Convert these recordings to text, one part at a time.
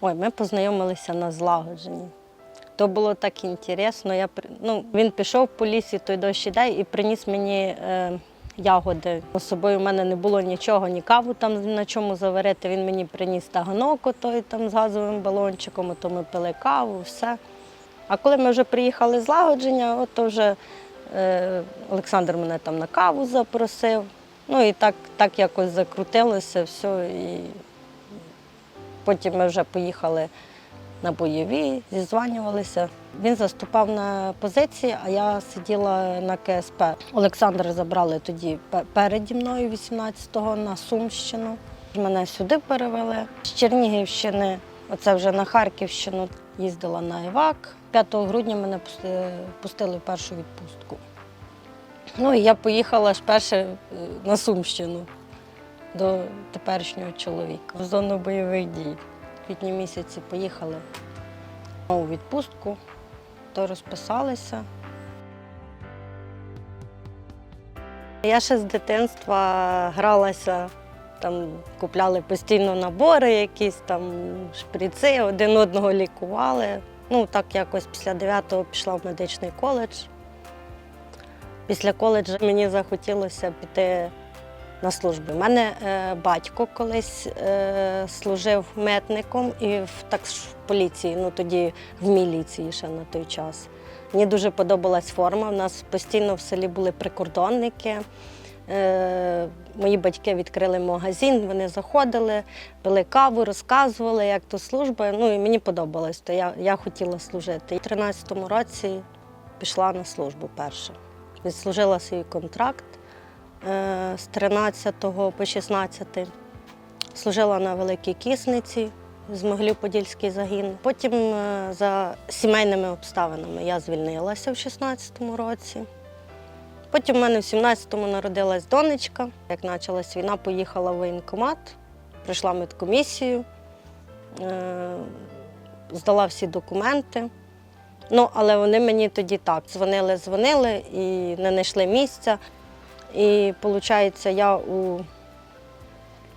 Ой, ми познайомилися на злагодженні. То було так інтересно. Я, ну, він пішов по лісі той дощ іде і приніс мені е, ягоди. З собою в мене не було нічого, ні каву там на чому заварити. Він мені приніс таганок той там з газовим балончиком, то ми пили каву, все. А коли ми вже приїхали з лагодження, от вже е, Олександр мене там на каву запросив. Ну і так, так якось закрутилося все. І потім ми вже поїхали на бойові, зізванювалися. Він заступав на позиції, а я сиділа на КСП. Олександра забрали тоді переді мною, 18-го, на Сумщину. Мене сюди перевели. З Чернігівщини, оце вже на Харківщину, їздила на івак. 5 грудня мене пустили в першу відпустку. Ну і я поїхала ж перше е, на Сумщину до теперішнього чоловіка в зону бойових дій. В квітні місяці поїхали у відпустку, то розписалися. Я ще з дитинства гралася, там купляли постійно набори, якісь там шприци, один одного лікували. Ну, так якось після 9-го пішла в медичний коледж. Після коледжу мені захотілося піти на службу. У мене е, батько колись е, служив метником і в так в поліції, ну тоді в міліції ще на той час. Мені дуже подобалась форма. У нас постійно в селі були прикордонники. Е, мої батьки відкрили магазин, вони заходили, пили каву, розказували, як то служба. Ну і мені подобалось, то я, я хотіла служити. У 13-му році пішла на службу перша. Відслужила свій контракт з 13 по 16. Служила на Великій Кисниці з Могилів-Подільський загін. Потім е, за сімейними обставинами я звільнилася в 16-му році. Потім в мене в 17-му народилась донечка. Як почалась війна, поїхала в воєнкомат, пройшла медкомісію, е, здала всі документи. Ну, але вони мені тоді так дзвонили, дзвонили і не знайшли місця. І виходить, я у...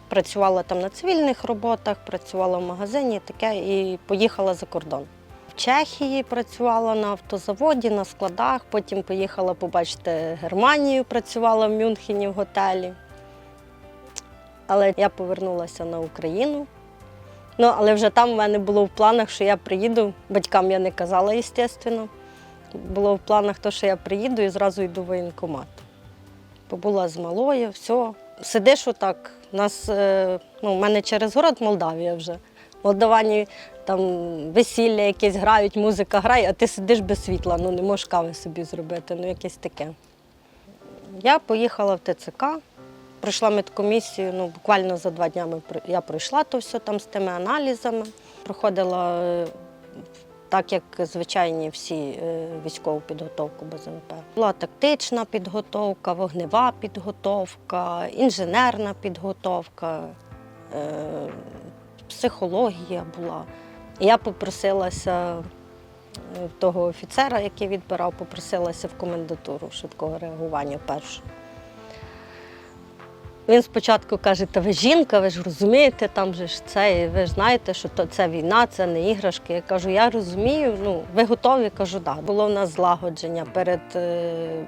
працювала там на цивільних роботах, працювала в магазині таке і поїхала за кордон. В Чехії працювала на автозаводі, на складах, потім поїхала побачити Германію, працювала в Мюнхені в готелі. Але я повернулася на Україну. Ну, але вже там в мене було в планах, що я приїду. Батькам я не казала, звісно. Було в планах, то, що я приїду і зразу йду в воєнкомат. Побула з малою, все. Сидиш отак. У нас, е, ну, в мене через город Молдавія вже. Молдавані там весілля якесь грають, музика грає, а ти сидиш без світла, ну не можеш кави собі зробити, ну якесь таке. Я поїхала в ТЦК, пройшла медкомісію, ну буквально за два дні я пройшла то все там з тими аналізами. Проходила е, так, як звичайні всі е, військову підготовку БЗВП. Була тактична підготовка, вогнева підготовка, інженерна підготовка, е, психологія була. Я попросилася е, того офіцера, який відбирав, попросилася в комендатуру швидкого реагування першу. Він спочатку каже, та ви жінка, ви ж розумієте, там же ж це, і ви ж знаєте, що то це війна, це не іграшки. Я кажу, я розумію, ну ви готові? Кажу, так. Було в нас злагодження перед е,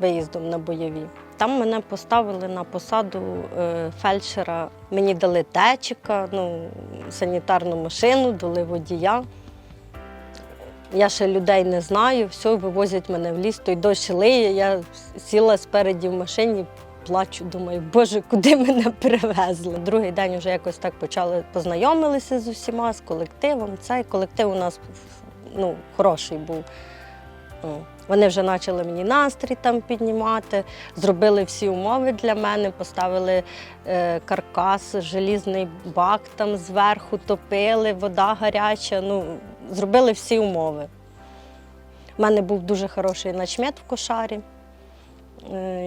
виїздом на бойові. Там мене поставили на посаду е, фельдшера. Мені дали течика, ну, санітарну машину, дали водія. Я ще людей не знаю, все, вивозять мене в ліс, той дощ лиє. Я сіла спереді в машині, плачу, думаю, боже, куди мене перевезли. Другий день вже якось так почали познайомилися з усіма, з колективом. Цей колектив у нас ну, хороший був. Вони вже почали мені настрій там піднімати, зробили всі умови для мене, поставили е, каркас, желізний бак там зверху топили, вода гаряча. Ну, зробили всі умови. У мене був дуже хороший начмет в кошарі,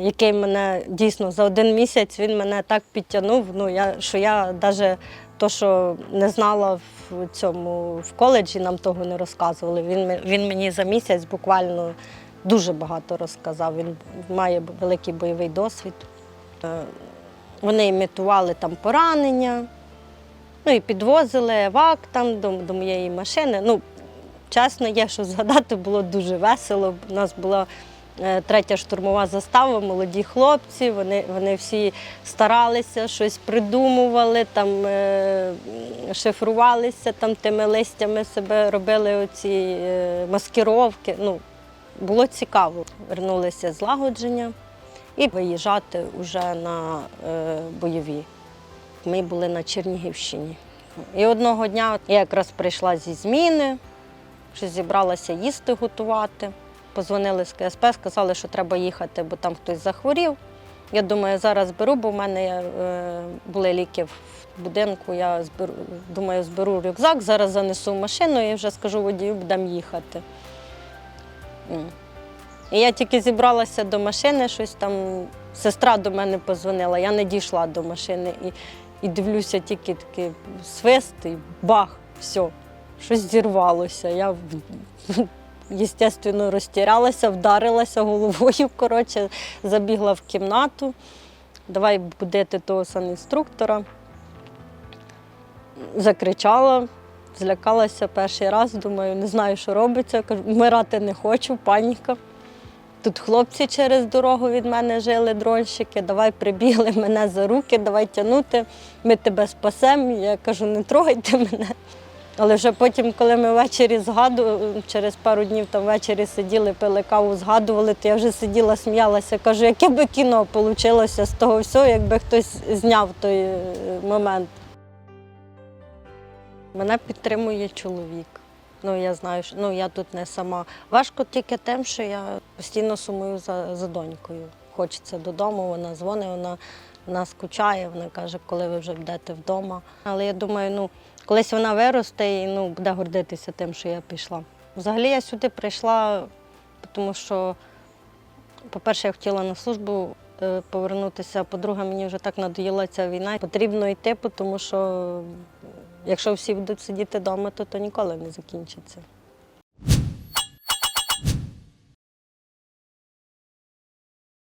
який мене дійсно за один місяць він мене так підтягнув, ну, я, що я навіть то, що не знала в цьому в коледжі, нам того не розказували. Він, він мені за місяць буквально дуже багато розказав. Він має великий бойовий досвід. Е, Вони імітували там поранення, Ну і підвозили вак там до, до моєї машини. Ну, чесно, є що згадати, було дуже весело. У нас була е, третя штурмова застава, молоді хлопці. Вони, вони всі старалися, щось придумували, там е, шифрувалися там тими листями себе, робили оці е, маскировки. Ну, було цікаво. Вернулися злагодження і виїжджати вже на е, бойові. Ми були на Чернігівщині. І одного дня я якраз прийшла зі зміни, щось зібралася їсти готувати. Позвонили з КСП, сказали, що треба їхати, бо там хтось захворів. Я думаю, зараз беру, бо в мене е, були ліки в будинку. Я зберу, думаю, зберу рюкзак, зараз занесу машину і вже скажу водію, будемо їхати. І я тільки зібралася до машини, щось там. Сестра до мене позвонила, я не дійшла до машини і, і дивлюся, тільки такий свист і бах, все, щось зірвалося. Я, звісно, розтірялася, вдарилася головою. Коротше, забігла в кімнату. Давай будити того санінструктора. Закричала, злякалася перший раз, думаю, не знаю, що робиться. Кажу, вмирати не хочу, паніка. Тут хлопці через дорогу від мене жили, дронщики, давай прибігли мене за руки, давай тягнути, ми тебе спасемо. Я кажу, не трогайте мене. Але вже потім, коли ми ввечері згадували, через пару днів там ввечері сиділи, пили каву, згадували, то я вже сиділа, сміялася. Кажу, яке би кіно вийшло з того всього, якби хтось зняв той е, момент. Мене підтримує чоловік. Ну, я знаю, що ну, я тут не сама. Важко тільки тим, що я постійно сумую за, за донькою. Хочеться додому, вона дзвонить, вона, вона скучає, вона каже, коли ви вже будете вдома. Але я думаю, ну, колись вона виросте і ну, буде гордитися тим, що я пішла. Взагалі я сюди прийшла, тому що, по-перше, я хотіла на службу е, повернутися, а по-друге, мені вже так надоїла ця війна. Потрібно йти, тому що якщо всі будуть сидіти вдома, то, то ніколи не закінчиться.